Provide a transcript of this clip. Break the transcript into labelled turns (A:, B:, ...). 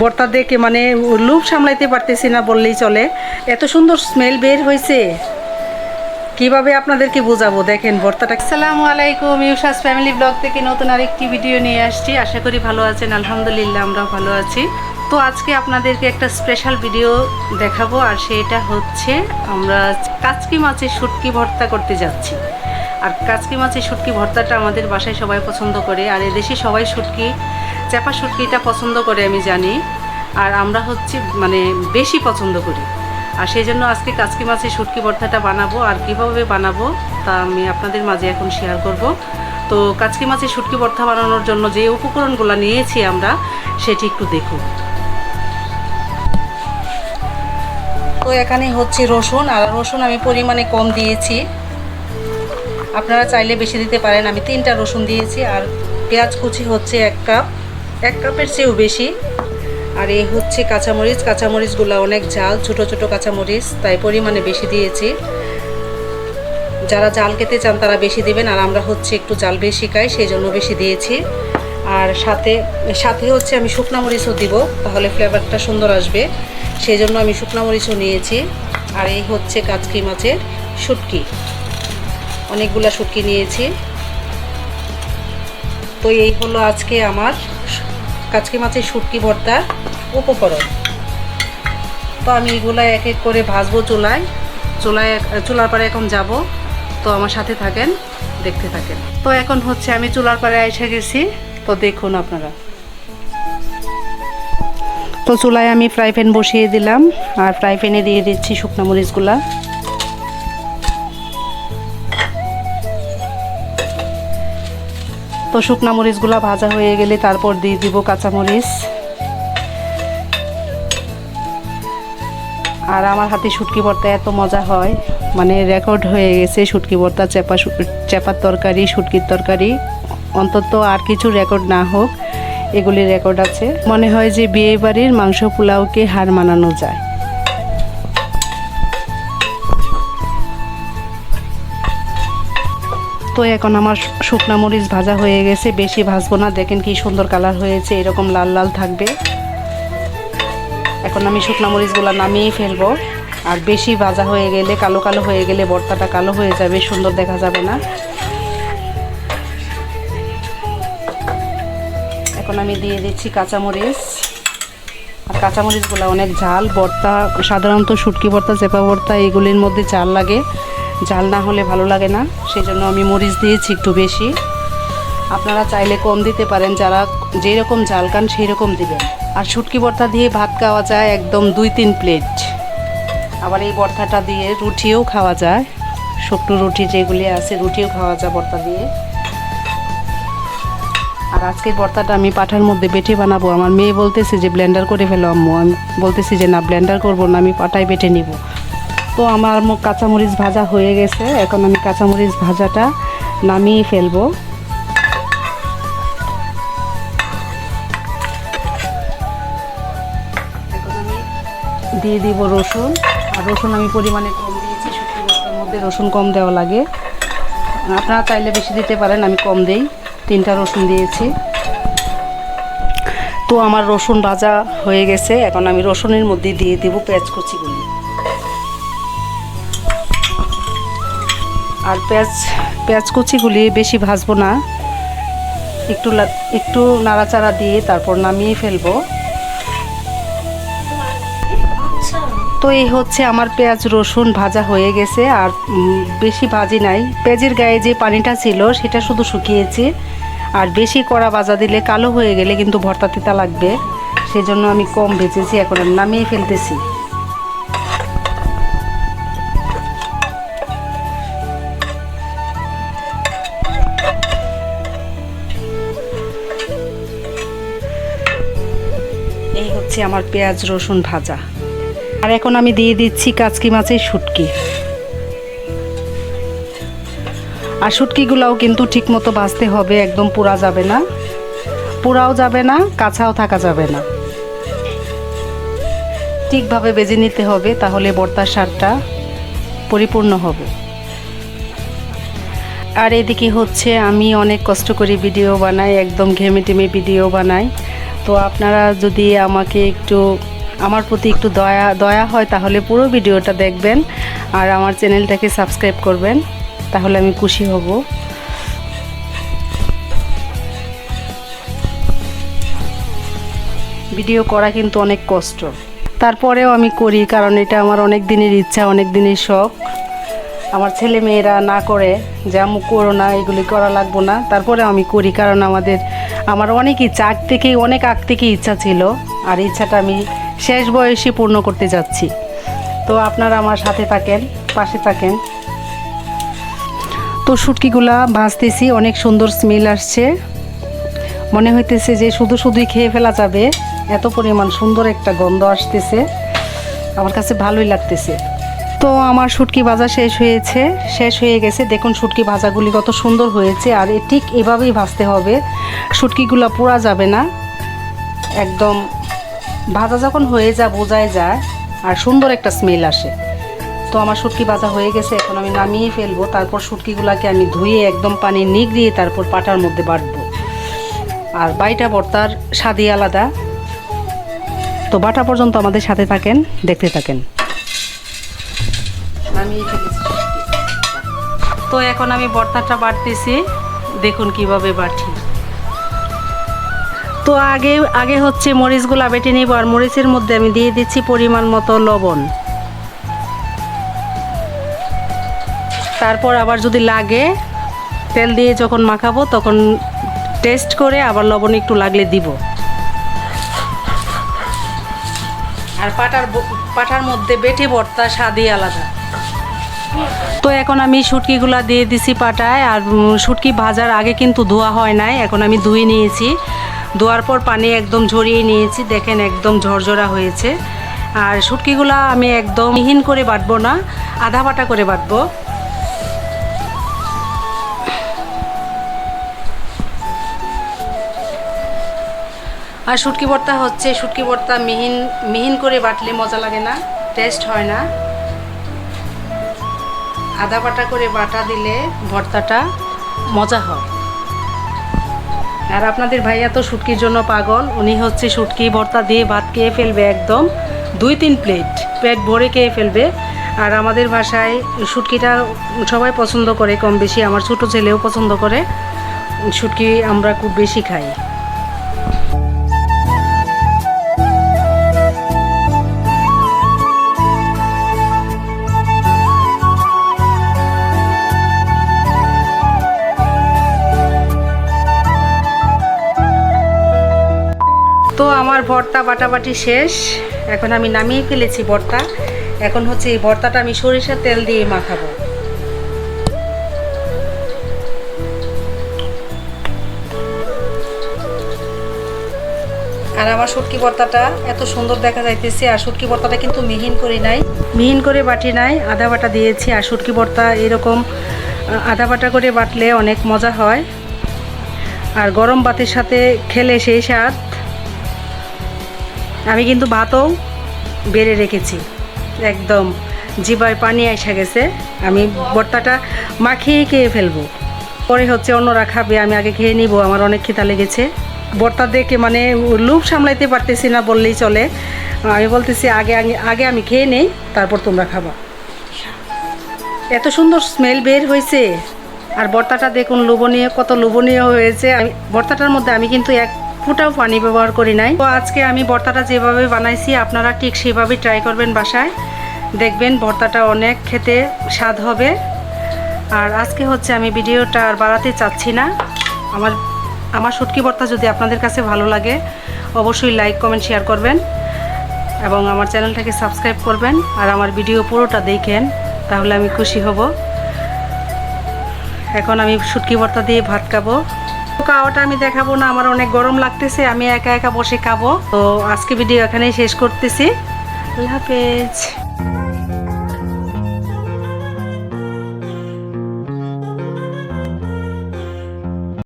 A: ভর্তা দেখে মানে লুপ সামলাইতে পারতেছি না বললেই চলে। এত সুন্দর স্মেল বের হয়েছে কীভাবে আপনাদেরকে বোঝাবো? দেখেন ভর্তাটা আসসালামু আলাইকুম ইউসাস ফ্যামিলি ব্লগ থেকে নতুন আরেকটি ভিডিও নিয়ে আসছি। আশা করি ভালো আছেন, আলহামদুলিল্লাহ আমরাও ভালো আছি। তো আজকে আপনাদেরকে একটা স্পেশাল ভিডিও দেখাবো, আর সেটা হচ্ছে আমরা কাচকি মাছের শুটকি ভর্তা করতে যাচ্ছি। আর কাচকি মাছের শুটকি ভর্তাটা আমাদের বাসায় সবাই পছন্দ করে, আর এদেশে সবাই শুটকি চাপা শুটকিটা পছন্দ করে আমি জানি, আর আমরা হচ্ছে মানে বেশি পছন্দ করি। আর সেই জন্য আজকে কাচকি মাছের শুটকি ভর্তাটা বানাবো, আর কীভাবে বানাবো তা আমি আপনাদের মাঝে এখন শেয়ার করব। তো কাচকি মাছের শুটকি ভর্তা বানানোর জন্য যে উপকরণগুলো নিয়েছি আমরা, সেটি একটু দেখুন। তো এখানে হচ্ছে রসুন, আর রসুন আমি পরিমাণে কম দিয়েছি। আপনারা চাইলে বেশি দিতে পারেন। আমি তিনটা রসুন দিয়েছি আর পেঁয়াজ কুচি হচ্ছে এক কাপ। এক কাপের চেয়েও বেশি। আর এই হচ্ছে কাঁচামরিচ। কাঁচামরিচগুলো অনেক ঝাল, ছোট ছোট কাঁচামরিচ, তাই পরিমাণে বেশি দিয়েছি। যারা জাল খেতে চান তারা বেশি দেবেন আর আমরা হচ্ছে একটু জাল বেশি খাই সেই জন্য বেশি দিয়েছি। আর সাথে সাথে হচ্ছে আমি শুকনা মরিচও দিব, তাহলে ফ্লেভারটা সুন্দর আসবে। সেই জন্য আমি শুকনা মরিচও নিয়েছি। আর এই হচ্ছে কাচকি মাছের শুটকি। অনেকগুলা শুটকি নিয়েছি। তো এই হলো আজকে আমার কাচকি মাছের শুটকি ভর্তার উপকরণ। তো আমি এগুলো এক এক করে ভাজবো চুলায়। চুলায় চুলার পরে এখন যাব। তো আমার সাথে থাকেন, দেখতে থাকেন। তো এখন হচ্ছে আমি চুলার পরে এসে গেছি। তো দেখুন আপনারা। তো চুলায় আমি ফ্রাই প্যান বসিয়ে দিলাম। আর ফ্রাই প্যানে দিয়ে দিচ্ছি শুকনো মরিচগুলা। তো শুকনা মরিচগুলো ভাজা হয়ে গেলে তারপর দিয়ে দিব কাঁচামরিচ। আর আমার হাতে শুটকি ভর্তা এত মজা হয় মানে রেকর্ড হয়ে গেছে শুটকি ভর্তা, চেপা চেপার তরকারি, শুটকির তরকারি। অন্তত আর কিছু রেকর্ড না হোক, এগুলি রেকর্ড আছে। মনে হয় যে বিয়ে বাড়ির মাংস পোলাওকে হার মানানো যায়। তো এখন আমার শুকনা মরিচ ভাজা হয়ে গেছে, বেশি ভাজবো না। দেখেন কি সুন্দর কালার হয়েছে, এরকম লাল লাল থাকবে। এখন আমি শুকনা মরিচগুলো নামিয়ে ফেলব। আর বেশি ভাজা হয়ে গেলে, কালো কালো হয়ে গেলে ভর্তাটা কালো হয়ে যাবে, সুন্দর দেখা যাবে না। এখন আমি দিয়ে দিচ্ছি কাঁচামরিচ আর কাঁচামরিচগুলো অনেক ঝাল, ভর্তা, সাধারণত শুটকি ভর্তা, চেপা ভর্তা, এগুলির মধ্যে ঝাল লাগে। ঝাল না হলে ভালো লাগে না সেই জন্য আমি মরিচ দিয়েছি একটু বেশি। আপনারা চাইলে কম দিতে পারেন, যারা যেই রকম ঝাল খান সেই রকম দিবেন। আর শুটকি ভর্তা দিয়ে ভাত খাওয়া যায় একদম দুই তিন প্লেট। আবার এই ভর্তাটা দিয়ে রুটিও খাওয়া যায়। শুকনো রুটি যেগুলি আছে, রুটিও খাওয়া যায় ভর্তা দিয়ে। আর আজকের ভর্তাটা আমি পাঠার মধ্যে বেটে বানাবো। আমার মেয়ে বলতেছে যে, ব্লেন্ডার করে ফেলো আম্মু। আমি বলতেছি যে, না, ব্লেন্ডার করব না, আমি পাটায় বেটে নিব। তো আমার কাঁচামরিচ ভাজা হয়ে গেছে। এখন আমি কাঁচামরিচ ভাজাটা নামিয়ে ফেলব। দিয়ে দিব রসুন। আর রসুন আমি পরিমাণে কম দিয়েছি, শুকনো মধ্যে রসুন কম দেওয়া লাগে। আপনারা চাইলে বেশি দিতে পারেন, আমি কম দেই। তিনটা রসুন দিয়েছি। তো আমার রসুন ভাজা হয়ে গেছে। এখন আমি রসুনের মধ্যে দিয়ে দেবো পেঁয়াজ কুচিগুলি। আর পেঁয়াজ পেঁয়াজ কুচিগুলি বেশি ভাজবো না। একটু একটু নাড়াচাড়া দিয়ে তারপর নামিয়ে ফেলব। তো এই হচ্ছে আমার পেঁয়াজ রসুন ভাজা হয়ে গেছে, আর বেশি ভাজি নাই। পেঁয়াজের গায়ে যে পানিটা ছিল, সেটা শুধু শুকিয়েছি। আর বেশি কড়া ভাজা দিলে কালো হয়ে গেলে কিন্তু ভর্তা তিতা লাগবে। সেজন্য আমি কম ভেজেছি এখন আমি নামিয়ে ফেলতেছি। হচ্ছে আমার পেঁয়াজ রসুন ভাজা। আর এখন আমি দিয়ে দিচ্ছি কাচকি মাছের শুটকি। আর শুটকিগুলাও কিন্তু ঠিক মতো ভাজতে হবে, একদম পোড়া যাবে না। পোড়াও যাবে না, কাঁচাও থাকা যাবে না। ঠিকভাবে বেজে নিতে হবে, তাহলে বর্তার স্বাদটা পরিপূর্ণ হবে। আর এদিকে হচ্ছে আমি অনেক কষ্ট করে ভিডিও বানাই, একদম ঘেমে টেমে ভিডিও বানাই। তো আপনারা যদি আমাকে একটু, আমার প্রতি একটু দয়া দয়া হয় তাহলে পুরো ভিডিওটা দেখবেন আর আমার চ্যানেলটাকে সাবস্ক্রাইব করবেন, তাহলে আমি খুশি হব। ভিডিও করা কিন্তু অনেক কষ্ট। তারপরেও আমি করি কারণ এটা আমার অনেক দিনের ইচ্ছা, অনেক দিনের শখ। আমার ছেলে মেয়েরা না করে যে আমু করো না, এগুলি করা লাগবো না। তারপরে আমি করি, কারণ আমাদের, আমার অনেক ইচ্ছা আগ থেকেই, অনেক আগ থেকেই ইচ্ছা ছিল, আর ইচ্ছাটা আমি শেষ বয়সে পূর্ণ করতে যাচ্ছি। তো আপনারা আমার সাথে থাকেন, পাশে থাকেন। তো শুটকিগুলা ভাজতেছি, অনেক সুন্দর স্মেল আসছে। মনে হইতেছে যে, শুধু শুধুই খেয়ে ফেলা যাবে। এত পরিমাণ সুন্দর একটা গন্ধ আসতেছে। আমার কাছে ভালোই লাগতেছে। তো আমার শুটকি ভাজা শেষ হয়েছে, শেষ হয়ে গেছে। দেখুন শুটকি ভাজাগুলি কত সুন্দর হয়েছে, আর এ ঠিক এভাবেই ভাজতে হবে। শুটকিগুলো পোড়া যাবে না। একদম ভাজা যখন হয়ে যা বোঝাই যায়, আর সুন্দর একটা স্মেল আসে। তো আমার শুটকি ভাজা হয়ে গেছে, এখন আমি নামিয়ে ফেলব। তারপর শুটকিগুলোকে আমি ধুয়ে একদম পানি নিগড়িয়ে তারপর পাটার মধ্যে বাটবো। আর বাইটা বর্তার স্বাদই আলাদা। তো বাটা পর্যন্ত আমাদের সাথে থাকেন, দেখতে থাকেন। নামিয়ে ফেলেছি তো এখন আমি ভর্তাটা বাটতেছি দেখুন কীভাবে বাটি তো আগে আগে হচ্ছে মরিচগুলা বেটে নিব, আর মরিচের মধ্যে আমি দিয়ে দিচ্ছি পরিমাণ মতো লবণ। তারপর আবার যদি লাগে, তেল দিয়ে যখন মাখাবো, তখন টেস্ট করে আবার লবণ একটু লাগলে দিব। আর পাটার পাটার মধ্যে বেটে ভর্তা স্বাদই আলাদা। তো এখন আমি শুটকিগুলা দিয়ে দিছি পাটায় আর শুটকি ভাজার আগে কিন্তু ধোয়া হয় নাই, এখন আমি ধুয়ে নিয়েছি। ধোয়ার পর পানি একদম ঝরিয়ে নিয়েছি, দেখেন একদম ঝরঝরা হয়েছে। আর শুটকিগুলা আমি একদম মিহিন করে বাটবো না, আধা বাটা করে বাটবো। আর শুটকি ভর্তা হচ্ছে, শুটকি ভর্তা মিহিন মিহিন করে বাটলে মজা লাগে না টেস্ট হয় না। আদা বাটা করে বাটা দিলে ভর্তাটা মজা হয়। আর আপনাদের ভাইয়া তো শুটকির জন্য পাগল, উনি হচ্ছে শুটকি, ভর্তা দিয়ে ভাত খেয়ে ফেলবে একদম দুই তিন প্লেট, পেট ভরে খেয়ে ফেলবে। আর আমাদের ভাষায় শুটকিটা সবাই পছন্দ করে, কম বেশি। আমার ছোটো ছেলেও পছন্দ করে। শুটকি আমরা খুব বেশি খাই। ভর্তা বাটাবাটি শেষ। এখন আমি নামিয়ে ফেলেছি ভর্তা। এখন হচ্ছে এই ভর্তাটা আমি সরিষার তেল দিয়ে মাখাবো। আর আমার শুটকি ভর্তাটা এত সুন্দর দেখা যাইতেছে, আর শুটকি ভর্তাটা কিন্তু মিহিন করি নাই। মিহিন করে বাটি নাই, আদা বাটা দিয়েছি, আর শুটকি ভর্তা এরকম আদা বাটা করে বাটলে অনেক মজা হয়। আর গরম ভাতের সাথে খেলে সেই স্বাদ। আমি কিন্তু ভাতও বেড়ে রেখেছি। একদম জিবায় পানি এসে গেছে। আমি ভর্তাটা মাখিয়ে খেয়ে ফেলব। পরে হচ্ছে অন্যরা খাবে, আমি আগে খেয়ে নিব, আমার অনেক খিদা লেগেছে। ভর্তা দেখে মানে লোভ সামলাইতে পারতেছি না বললেই চলে। আমি বলতেছি, আগে আগে আগে আমি খেয়ে নেই, তারপর তোমরা খাবা। এত সুন্দর স্মেল বের হয়েছে। আর ভর্তাটা দেখুন, লোভনীয়, কত লোভনীয় হয়েছে। আমি, ভর্তাটার মধ্যে আমি কিন্তু এক ফুটাও পানি ব্যবহার করি নাই। তো আজকে আমি ভর্তাটা যেভাবে বানাইছি, আপনারা ঠিক সেভাবেই ট্রাই করবেন বাসায়। দেখবেন ভর্তাটা অনেক খেতে স্বাদ হবে। আর আজকে হচ্ছে আমি ভিডিওটা আর বাড়াতে চাচ্ছি না। আমার আমার শুটকি ভর্তা যদি আপনাদের কাছে ভালো লাগে, অবশ্যই লাইক কমেন্ট শেয়ার করবেন। এবং আমার চ্যানেলটাকে সাবস্ক্রাইব করবেন। আর আমার ভিডিও পুরোটা দেখেন, তাহলে আমি খুশি হব। এখন আমি শুটকি ভর্তা দিয়ে ভাত খাব। খাওয়াটা আমি দেখাবো না, আমার অনেক গরম লাগতেছে, আমি একা একা বসে খাব। তো আজকে ভিডিও এখানেই শেষ করতেছি। আল্লাহ হাফেজ।